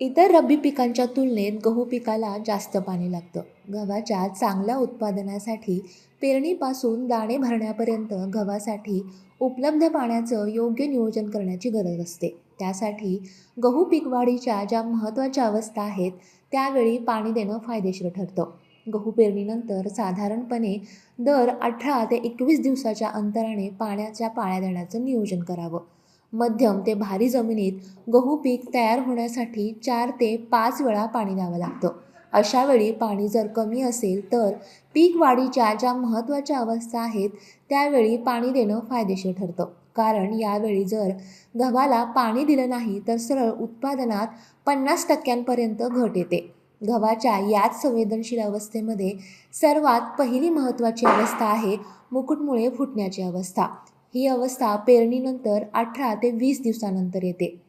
इतर रब्बी पिकांच्या तुलनेत गहू पिकाला जास्त पाणी लागतं. गव्हाच्या चांगल्या उत्पादनासाठी पेरणीपासून दाणे भरण्यापर्यंत गव्हासाठी उपलब्ध पाण्याचं योग्य नियोजन करण्याची गरज असते. त्यासाठी गहू पीक वाढीच्या ज्या महत्त्वाच्या अवस्था आहेत त्यावेळी पाणी देणं फायदेशीर ठरतं. गहू पेरणीनंतर साधारणपणे दर अठरा ते एकवीस दिवसाच्या अंतराने पाण्याच्या पाळ्या देण्याचं नियोजन करावं. मध्यम ते भारी जमिनीत गहू पीक तयार होण्यासाठी चार ते पाच वेळा पाणी द्यावं लागतं. अशा वेळी पाणी जर कमी असेल तर पीक वाढीच्या ज्या महत्त्वाच्या अवस्था आहेत त्यावेळी पाणी देणं फायदेशीर ठरतं. कारण यावेळी जर गव्हाला पाणी दिलं नाही तर सरळ उत्पादनात पन्नास टक्क्यांपर्यंत घट येते. गव्हाच्या याच संवेदनशील अवस्थेमध्ये सर्वात पहिली महत्त्वाची अवस्था आहे मुकुटमुळे फुटण्याची अवस्था. ही अवस्था पेरणीनंतर अठरा ते वीस दिवसानंतर येते.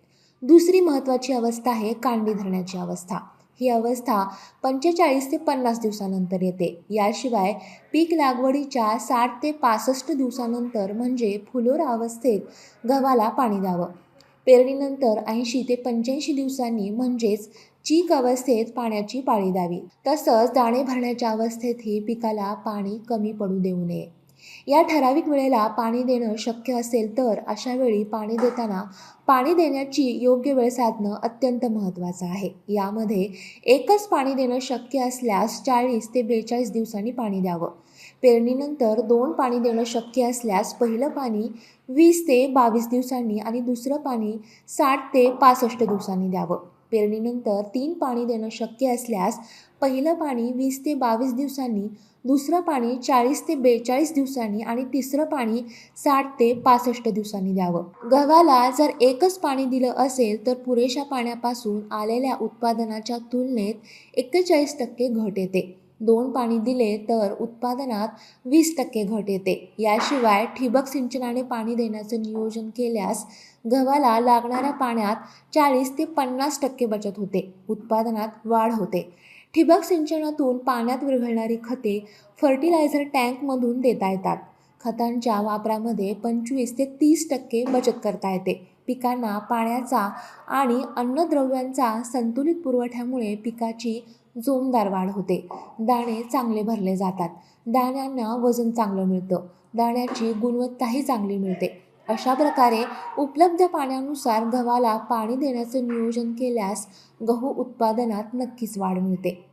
दुसरी महत्त्वाची अवस्था आहे कांडी धरण्याची अवस्था. ही अवस्था पंचेचाळीस ते पन्नास दिवसानंतर येते. याशिवाय पीक लागवडीच्या साठ ते पासष्ट दिवसानंतर म्हणजे फुलोरा अवस्थेत गव्हाला पाणी द्यावं. पेरणीनंतर ऐंशी ते पंच्याऐंशी दिवसांनी म्हणजेच चीक अवस्थेत पाण्याची पाळी द्यावी. तसंच दाणे भरण्याच्या अवस्थेतही पिकाला पाणी कमी पडू देऊ नये. या ठराविक वेळेला पाणी देणं शक्य असेल तर अशा वेळी पाणी देताना पाणी देण्याची योग्य वेळ साधणं अत्यंत महत्त्वाचं आहे. यामध्ये एकच पाणी देणं शक्य असल्यास चाळीस ते बेचाळीस दिवसांनी पाणी द्यावं. पेरणीनंतर दोन पाणी देणं शक्य असल्यास पहिलं पाणी वीस ते बावीस दिवसांनी आणि दुसरं पाणी साठ ते पासष्ट दिवसांनी द्यावं. पेरणीनंतर तीन पाणी देणं शक्य असल्यास पहिलं पाणी वीस ते बावीस दिवसांनी दुसरं पाणी चाळीस ते बेचाळीस दिवसांनी आणि तिसरं पाणी साठ ते पासष्ट दिवसांनी द्यावं. गव्हाला जर एकच पाणी दिलं असेल तर पुरेशा पाण्यापासून आलेल्या उत्पादनाच्या तुलनेत एक्केचाळीस टक्के घट येते. दोन पाणी दिले तर उत्पादनात वीस टक्के घट येते. याशिवाय ठिबक सिंचनाने पाणी देण्याचं नियोजन केल्यास गव्हाला लागणाऱ्या पाण्यात चाळीस ते पन्नास टक्के बचत होते. उत्पादनात वाढ होते. ठिबक सिंचनातून पाण्यात विरघळणारी खते फर्टिलायझर टँकमधून देता येतात. खतांच्या वापरामध्ये पंचवीस ते तीस टक्के बचत करता येते. पिकांना पाण्याचा आणि अन्नद्रव्यांचा संतुलित पुरवठ्यामुळे पिकाची जोमदार वाढ होते. दाणे चांगले भरले जातात. दाण्यांना वजन चांगलं मिळतं. दाण्याची गुणवत्ताही चांगली मिळते. अशा प्रकारे उपलब्ध पाण्यानुसार गव्हाला पाणी देण्याचं नियोजन केल्यास गहू उत्पादनात नक्कीच वाढ मिळते.